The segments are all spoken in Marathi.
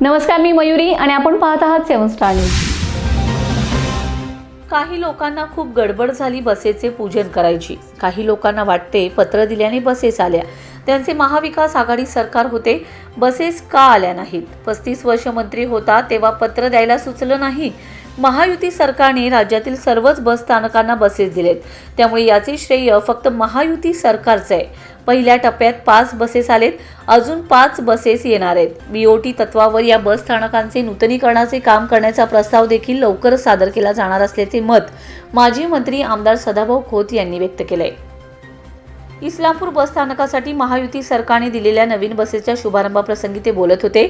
नमस्कार मी मयुरी आणि आपण पाहत आहात सेवन स्टार न्यूज. काही लोकांना खूप गडबड झाली बसेचे पूजन करायची. काही लोकांना वाटते पत्र दिल्याने बसेस आल्या. त्यांचे महाविकास आघाडी सरकार होते. बसेस का आल्या नाहीत? पस्तीस वर्ष मंत्री होता तेव्हा पत्र द्यायला सुचलं नाही. महायुती सरकारने राज्यातील सर्वच बस स्थानकांना बसेस दिलेत. त्यामुळे याचे श्रेय फक्त महायुती सरकारचं आहे. पहिल्या टप्प्यात पाच बसेस आलेत. अजून पाच बसेस येणार आहेत. बीओटी तत्वावर या बस स्थानकांचे नूतनीकरणाचे काम करण्याचा प्रस्ताव देखील लवकरच सादर केला जाणार असल्याचे मत माजी मंत्री आमदार सदाभाऊ खोत यांनी व्यक्त केलंय. इस्लामपूर बस स्थानकासाठी महायुती सरकारने दिलेल्या नवीन बसेसच्या शुभारंभाप्रसंगी ते बोलत होते.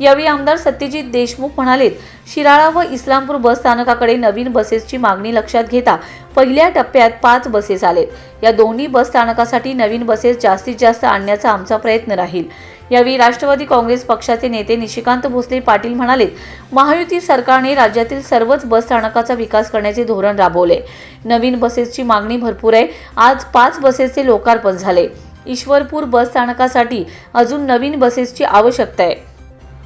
यावेळी आमदार सत्यजित देशमुख म्हणालेत शिराळा व इस्लामपूर बस स्थानकाकडे नवीन बसेसची मागणी लक्षात घेता पहिल्या टप्प्यात पाच बसेस आलेत. या दोन्ही बस स्थानकासाठी नवीन बसेस जास्तीत जास्त आणण्याचा आमचा प्रयत्न राहील. यावेळी राष्ट्रवादी काँग्रेस पक्षाचे नेते निशिकांत भोसले पाटील म्हणाले महायुती सरकारने राज्यातील सर्वच बस स्थानकाचा विकास करण्याचे धोरण राबवले. नवीन बसेसची मागणी भरपूर आहे. आज पाच बसेसचे लोकार्पण झाले. ईश्वरपूर बस स्थानकासाठी अजून नवीन बसेसची आवश्यकता आहे.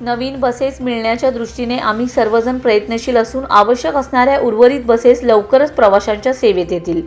नवीन बसेस मिळण्याच्या दृष्टीने आम्ही सर्वजण प्रयत्नशील असून आवश्यक असणाऱ्या उर्वरित बसेस लवकरच प्रवाशांच्या सेवेत येतील.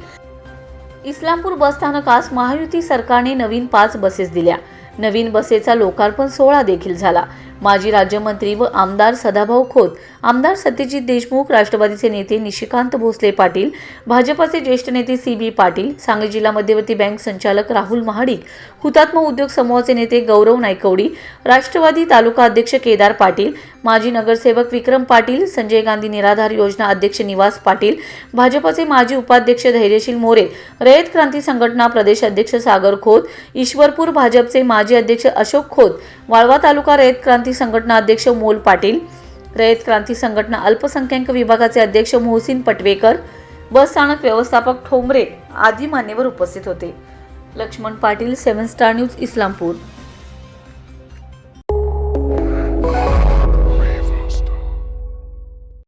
इस्लामपूर बस स्थानकास महायुती सरकारने नवीन पाच बसेस दिल्या. नवीन बसेचा लोकार्पण सोहळा देखील झाला. माजी राज्यमंत्री व आमदार सदाभाऊ खोत आमदार सत्यजित देशमुख राष्ट्रवादीचे नेते निशिकांत भोसले पाटील भाजपाचे ज्येष्ठ नेते सी बी पाटील सांगली जिल्हा मध्यवर्ती बँक संचालक राहुल महाडिक हुतात्मा उद्योग समूहाचे नेते गौरव नायकवडी राष्ट्रवादी तालुका अध्यक्ष केदार पाटील माजी नगरसेवक विक्रम पाटील संजय गांधी निराधार योजना अध्यक्ष निवास पाटील भाजपचे माजी उपाध्यक्ष धैर्यशील मोरे रयत क्रांती संघटना प्रदेश अध्यक्ष सागर खोत ईश्वरपूर भाजपचे माजी अध्यक्ष अशोक खोत वाळवा तालुका रयत क्रांती संघटना अध्यक्ष मोल पाटील रयत क्रांती संघटना अल्पसंख्याक विभागाचे अध्यक्ष मोहसिन पटवेकर बस स्थानक व्यवस्थापक ठोंबरे आदी मान्यवर उपस्थित होते. Laxman Patil seven star news Islampur.